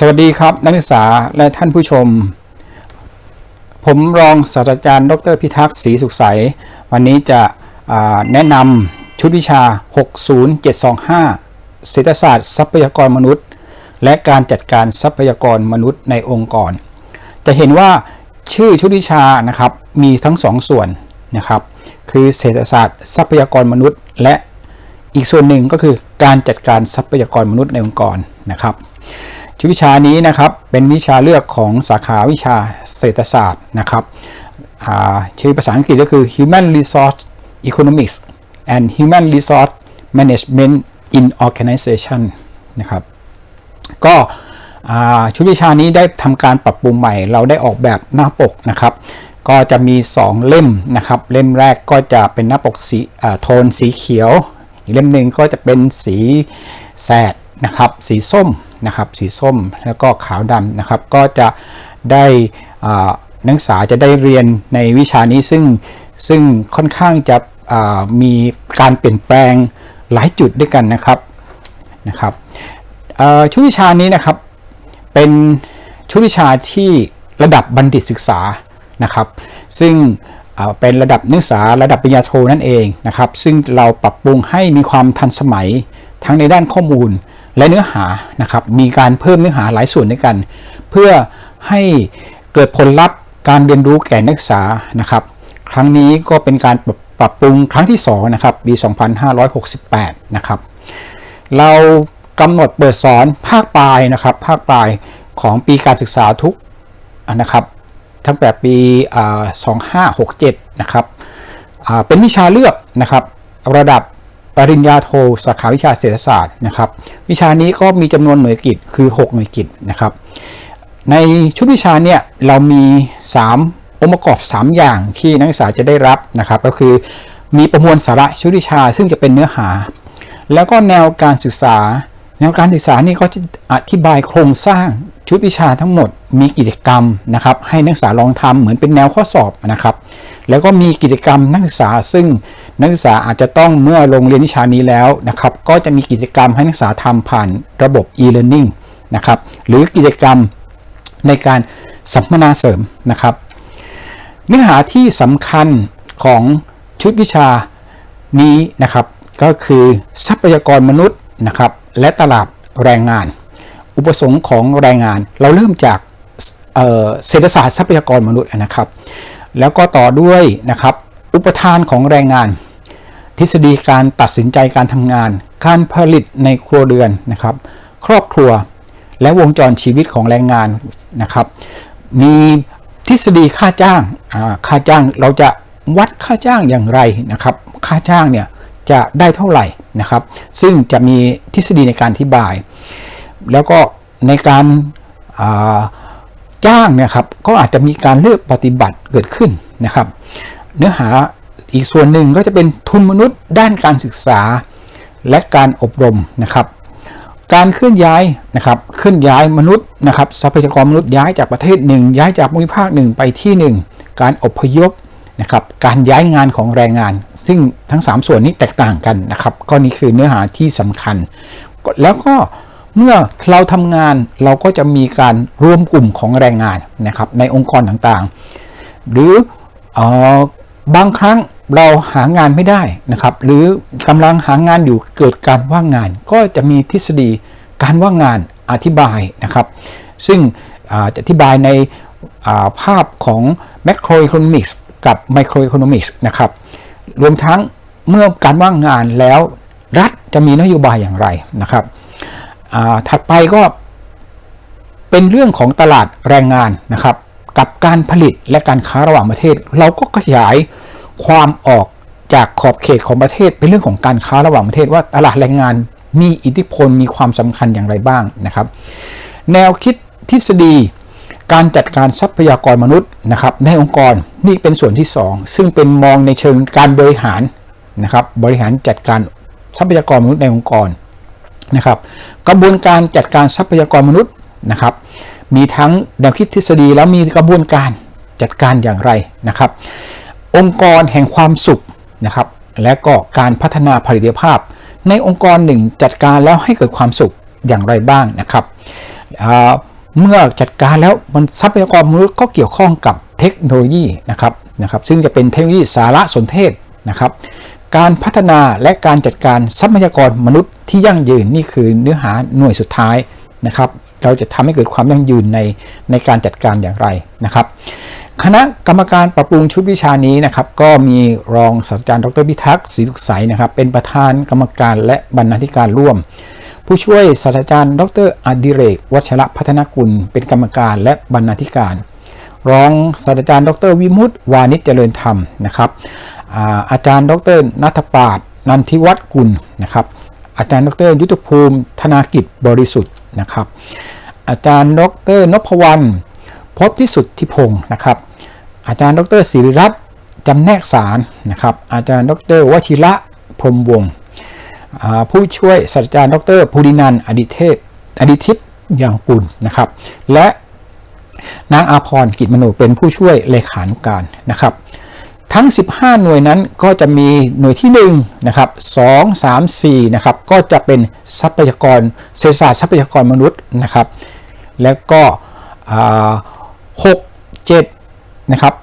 สวัสดีครับ นักศึกษาและท่านผู้ชม ผมรองศาสตราจารย์ ดรพิทักษ์ศรีสุขใส วันนี้จะแนะนำชุดวิชา 60725 เศรษฐศาสตร์ทรัพยากรมนุษย์ และการจัดการทรัพยากรมนุษย์ในองค์กร จะเห็นว่าชื่อชุดวิชานะครับมีทั้งสองส่วนนะครับ คือเศรษฐศาสตร์ทรัพยากรมนุษย์ และอีกส่วนหนึ่งก็คือการจัดการทรัพยากรมนุษย์ในองค์กรนะครับ ชุดวิชานี้นะครับเป็นวิชาเลือกของสาขาวิชาเศรษฐศาสตร์นะครับชื่อภาษาอังกฤษก็คือ Human Resource Economics and Human Resource Management in Organization นะครับก็ชุดวิชานี้ได้ทำการปรับปรุงใหม่ เราได้ออกแบบหน้าปกนะครับ ก็จะมี 2 เล่มนะครับ เล่มแรกก็จะเป็นหน้าปกสีโทนสีเขียว อีกเล่มหนึ่งก็จะเป็นสีแสดนะครับ สีส้ม นะครับสีส้มแล้วก็ขาวดำนะครับ ก็จะได้นักศึกษาจะได้เรียนในวิชานี้ซึ่งซึ่งค่อนข้างจะมีการเปลี่ยนแปลงหลายจุดด้วยกันนะครับนะครับชุดวิชานี้นะครับเป็นชุดวิชาที่ระดับบัณฑิตศึกษานะครับ ซึ่งเอ่อเป็นระดับนักศึกษาระดับปริญญาโทนั่นเองนะครับ ซึ่งเราปรับปรุงให้มีความทันสมัยทั้งในด้านข้อมูล และเนื้อหานะครับ มีการเพิ่มเนื้อหาหลายส่วนด้วยกัน เพื่อให้เกิดผลลัพธ์การเรียนรู้แก่นักศึกษานะครับ ครั้งนี้ก็เป็นการปรับปรับปรุงครั้งที่สองนะครับปี 2568 นะครับ เรากำหนดเปิดสอนภาคปลายนะครับ ภาคปลายของปีการศึกษาทุกนะครับตั้งแต่ปี2567 นะครับเป็นวิชาเลือกนะครับ ระดับ ปริญญาโทสาขาวิชาเศรษฐศาสตร์นะครับ วิชานี้ก็มีจำนวนหน่วยกิจคือ 6 หน่วยกิจนะครับ ในชุดวิชาเนี่ยเรามี 3 องค์ประกอบ 3 อย่างที่นักศึกษาจะได้รับนะครับ ก็คือมีประมวลสาระชุดวิชา ซึ่งจะเป็นเนื้อหา แล้วก็แนวการศึกษา แนวการศึกษานี่ก็จะอธิบายโครงสร้างชุดวิชาทั้งหมดมีกิจกรรมนะครับให้นักศึกษาลองทำเหมือนเป็นแนวข้อสอบนะครับ แล้วก็มีกิจกรรมนักศึกษา ซึ่งนักศึกษาอาจจะต้องเมื่อลงเรียนวิชานี้แล้วนะครับ ก็จะมีกิจกรรมให้นักศึกษาทำผ่านระบบ e-learning นะครับหรือกิจกรรมในการสัมมนาเสริมนะครับ เนื้อหาที่สำคัญของชุดวิชานี้นะครับ ก็คือทรัพยากรมนุษย์นะครับ และตลาดแรงงาน อุปสงค์ของแรงงาน เราเริ่มจากเศรษฐศาสตร์ทรัพยากรมนุษย์นะครับ แล้วก็ต่อด้วยนะครับอุปทานของแรงงาน ทฤษฎีการตัดสินใจการทำงาน การผลิตในครัวเรือนนะครับ ครอบครัวและวงจรชีวิตของแรงงานนะครับ มีทฤษฎีค่าจ้างค่าจ้างเราจะวัดค่าจ้างอย่างไรนะครับ ค่าจ้างเนี่ยจะได้เท่าไหร่ นะครับ ซึ่งจะมีทฤษฎีในการอธิบาย แล้วก็ในการาจ้างเนี่ยครับก็อาจจะมีการเลือกปฏิบัติเกิดขึ้นนะครับ เนื้อหาอีกส่วนหนึ่งก็จะเป็นทุนมนุษย์ด้านการศึกษาและการอบรมนะครับ การเคลื่อนย้ายนะครับเคลื่อนย้ายมนุษย์นะครับทรัพยากรมนุษย์ย้ายจากประเทศหนึ่ง ย้ายจากภูมิภาคหนึ่งไปที่หนึ่งการอพยพ นะครับการย้ายงานของแรงงาน ซึ่งทั้ง 3 ส่วนนี้แตกต่างกันนะครับก็นี่คือเนื้อหาที่สำคัญ แล้วก็เมื่อเราทำงานเราก็จะมีการรวมกลุ่มของแรงงานนะครับในองค์กรต่างๆ หรืออบางครั้งเราหางานไม่ได้นะครับ หรือกำลังหางานอยู่เกิดการว่างงาน ก็จะมีทฤษฎีการว่างงานอธิบายนะครับ ซึ่งอ่าจะอธิบายในภาพของ macroeconomics กับ microeconomics นะครับ รวมทั้งเมื่อการว่างงานแล้วรัฐจะมีนโยบายอย่างไรนะครับ ถัดไปก็เป็นเรื่องของตลาดแรงงานนะครับ กับการผลิตและการค้าระหว่างประเทศ เราก็ขยายความออกจากขอบเขตของประเทศ เป็นเรื่องของการค้าระหว่างประเทศว่าตลาดแรงงานมีอิทธิพลมีความสำคัญอย่างไรบ้างนะครับ แนวคิดทฤษฎี การจัดการทรัพยากรมนุษย์นะครับในองค์กรนี่เป็นส่วนที่ 2 ซึ่งเป็นมองในเชิงการบริหารนะครับบริหารจัดการทรัพยากรมนุษย์ในองค์กรนะครับกระบวนการจัดการทรัพยากรมนุษย์นะครับ มีทั้งแนวคิดทฤษฎีแล้วมีกระบวนการจัดการอย่างไรนะครับ องค์กรแห่งความสุขนะครับ และก็การพัฒนาผลิตภาพ ในองค์กรหนึ่งจัดการแล้วให้เกิดความสุขอย่างไรบ้างนะครับอ่า เมื่อจัดการแล้วมันทรัพยากรมนุษย์ก็เกี่ยวข้องกับเทคโนโลยีนะครับนะครับ ซึ่งจะเป็นเทคโนโลยีสารสนเทศนะครับ การพัฒนาและการจัดการทรัพยากรมนุษย์ที่ยั่งยืนนี่คือเนื้อหาหน่วยสุดท้ายนะครับ เราจะทำให้เกิดความยั่งยืนในในการจัดการอย่างไรนะครับ คณะกรรมการปรับปรุงชุดวิชานี้นะครับ ก็มีรองศาสตราจารย์ดรพิทักษ์ศรีสุขใสนะครับ เป็นประธานกรรมการและบรรณาธิการร่วม ผู้ช่วยศาสตราจารย์ ดรอดิเรก วัชระพัฒนกุล เป็นกรรมการและบรรณาธิการ รองศาสตราจารย์ ดรวิมุตติวานิชเจริญธรรมนะครับอาอาจารย์ดรนัทปาศนันทิวัฒน์กุลนะครับ อาจารย์ดรยุทธภูมิ ธนากิจบริสุทธิ์นะครับ อาจารย์ดรนพวรรณพจน์พิสุทธิพงศ์นะครับ อาจารย์ดรศิริรัตน์จำแนกสารนะครับ อาจารย์ดรวชิระพรมวงศ์ ผู้ช่วยศาสตราจารย์ดรภูรินันอดิเทพอดิทิพย์ยังกุลนะครับ และนางอาพรกิจมโนเป็นผู้ช่วยเลขานุการนะครับ ทั้ง 15 หน่วยนั้นก็จะมีหน่วยที่1นะครับ2 3 4นะครับก็จะเป็นทรัพยากรเศรษฐศาสตร์ทรัพยากรมนุษย์นะครับ แล้วก็6 7นะครับ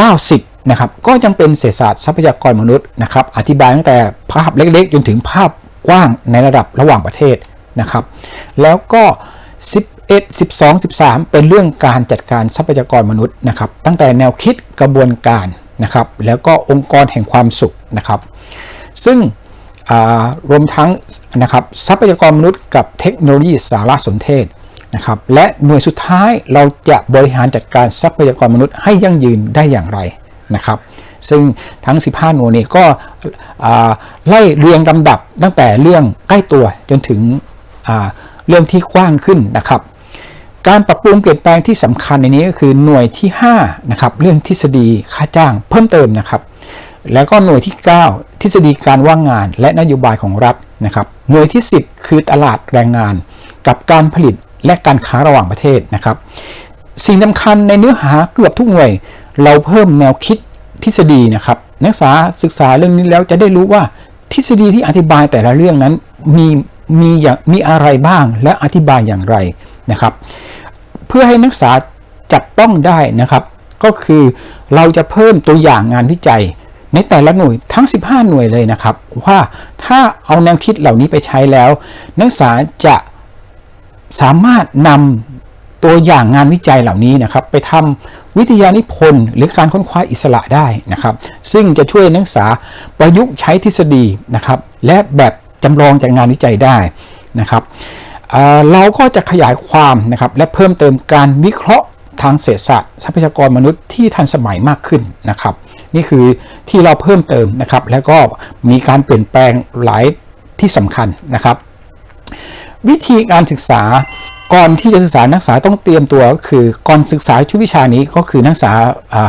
8 90 นะครับก็ยังเป็นเศรษฐศาสตร์ทรัพยากรมนุษย์นะครับอธิบายตั้งแต่ภาพเล็กๆ จนถึงภาพกว้างในระดับระหว่างประเทศนะครับแล้วก็ 11 12 13 เป็นเรื่องการจัดการทรัพยากรมนุษย์นะครับตั้งแต่แนวคิดกระบวนการนะครับแล้วก็องค์กรแห่งความสุขนะครับซึ่งรวมทั้งนะครับทรัพยากรมนุษย์กับเทคโนโลยีสารสนเทศนะครับและหน่วยสุดท้ายเราจะบริหารจัดการทรัพยากรมนุษย์ให้ยั่งยืนได้อย่างไร นะครับ ซึ่งทั้ง 15 หน่วยนี้ก็ไล่เรียงลำดับตั้งแต่เรื่องใกล้ตัวจนถึงเรื่องที่กว้างขึ้นนะครับ การปรับปรุงเปลี่ยนแปลงที่สำคัญในนี้ก็คือหน่วยที่5นะครับเรื่องทฤษฎีค่าจ้างเพิ่มเติมนะครับ แล้วก็หน่วยที่ 9 ทฤษฎีการว่างงานและนโยบายของรัฐนะครับหน่วยที่ 10 คือตลาดแรงงาน กับการผลิตและการค้าระหว่างประเทศนะครับ สิ่งสำคัญในเนื้อหาเกือบทุกหน่วย เราเพิ่มแนวคิดทฤษฎีนะครับ นักศึกษาศึกษาเรื่องนี้แล้วจะได้รู้ว่าทฤษฎีที่อธิบายแต่ละเรื่องนั้นมีมีอย่างมีอะไรบ้างและอธิบายอย่างไรนะครับ เพื่อให้นักศึกษาจับต้องได้นะครับ ก็คือเราจะเพิ่มตัวอย่างงานวิจัย ในแต่ละหน่วยทั้ง 15 หน่วยเลยนะครับ ว่าถ้าเอาแนวคิดเหล่านี้ไปใช้แล้ว นักศึกษาจะสามารถนำตัวอย่างงานวิจัยเหล่านี้นะครับ ไปทำ วิทยานิพนธ์หรือการค้นคว้าอิสระได้นะครับ ซึ่งจะช่วยนักศึกษาประยุกต์ใช้ทฤษฎีนะครับ และแบบจำลองจากงานวิจัยได้นะครับเเราก็จะขยายความนะครับและเพิ่มเติมการวิเคราะห์ทางเศรษฐศาสตร์ทรัพยากรมนุษย์ที่ทันสมัยมากขึ้นนะครับ นี่คือที่เราเพิ่มเติมนะครับ แล้วก็มีการเปลี่ยนแปลงหลายที่สำคัญนะครับ วิธีการศึกษา ก่อนที่จะศึกษานักศึกษาต้องเตรียมตัวก็คือก่อนศึกษาชุดวิชานี้ก็คือนักศึกษา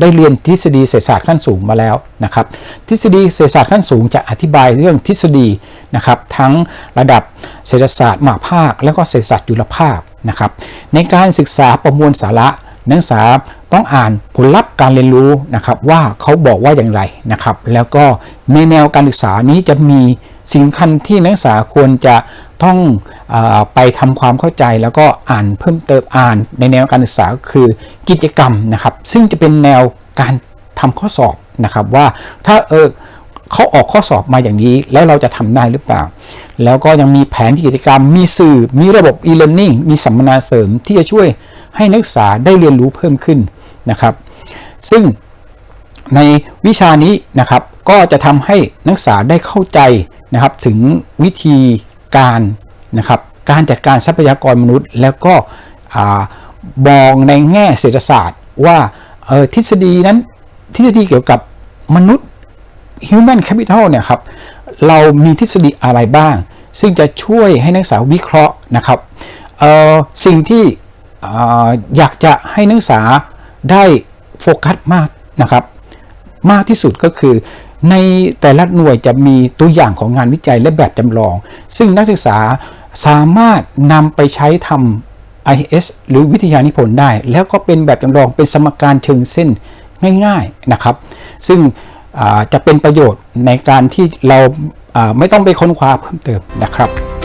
ได้เรียนทฤษฎีเศรษฐศาสตร์ขั้นสูงมาแล้วนะครับ ทฤษฎีเศรษฐศาสตร์ขั้นสูงจะอธิบายเรื่องทฤษฎีนะครับทั้งระดับเศรษฐศาสตร์มหาภาค และก็เศรษฐศาสตร์ยุลภาคนะครับในการศึกษาประมวลสาระ นักศึกษาต้องอ่านผลลัพธ์การเรียนรู้นะครับว่าเขาบอกว่าอย่างไรนะครับ แล้วก็ในแนวการศึกษานี้จะมีสิ่งสำคัญที่นักศึกษาควรจะต้องอไปทำความเข้าใจแล้วก็อ่านเพิ่มเติมอ่านในแนวการศึกษาคือกิจกรรมนะครับ ซึ่งจะเป็นแนวการทำข้อสอบนะครับว่าถ้าเออเขาออกข้อสอบมาอย่างนี้ แล้วเราจะทำได้หรือเปล่า แล้วก็ยังมีแผนกิจกรรม มีสื่อมีระบบ e-learning มีสัมมนาเสริมที่จะช่วย ให้นักศึกษาได้เรียนรู้เพิ่มขึ้นนะครับ ซึ่งในวิชานี้นะครับก็จะทำให้นักศึกษาได้เข้าใจนะครับ ถึงวิธีการนะครับการจัดการทรัพยากรมนุษย์ แล้วก็มองในแง่เศรษฐศาสตร์ ว่าออทฤษฎีนั้นทฤษฎีเกี่ยวกับมนุษย์ human capital เนี่ยครับเรามีทฤษฎีอะไรบ้าง ซึ่งจะช่วยให้นักศึกษาวิเคราะห์นะครับออสิ่งที่ อยากจะให้นักศึกษาได้โฟกัสมากนะครับ มากที่สุดก็คือ ในแต่ละหน่วยจะมีตัวอย่างของงานวิจัยและแบบจำลอง ซึ่งนักศึกษาสามารถนำไปใช้ทำ IS หรือวิทยานิพนธ์ได้ แล้วก็เป็นแบบจำลองเป็นสมการเชิงเส้นง่ายๆนะครับ ซึ่งจะเป็นประโยชน์ในการที่เราไม่ต้องไปค้นคว้าเพิ่มเติมนะครับ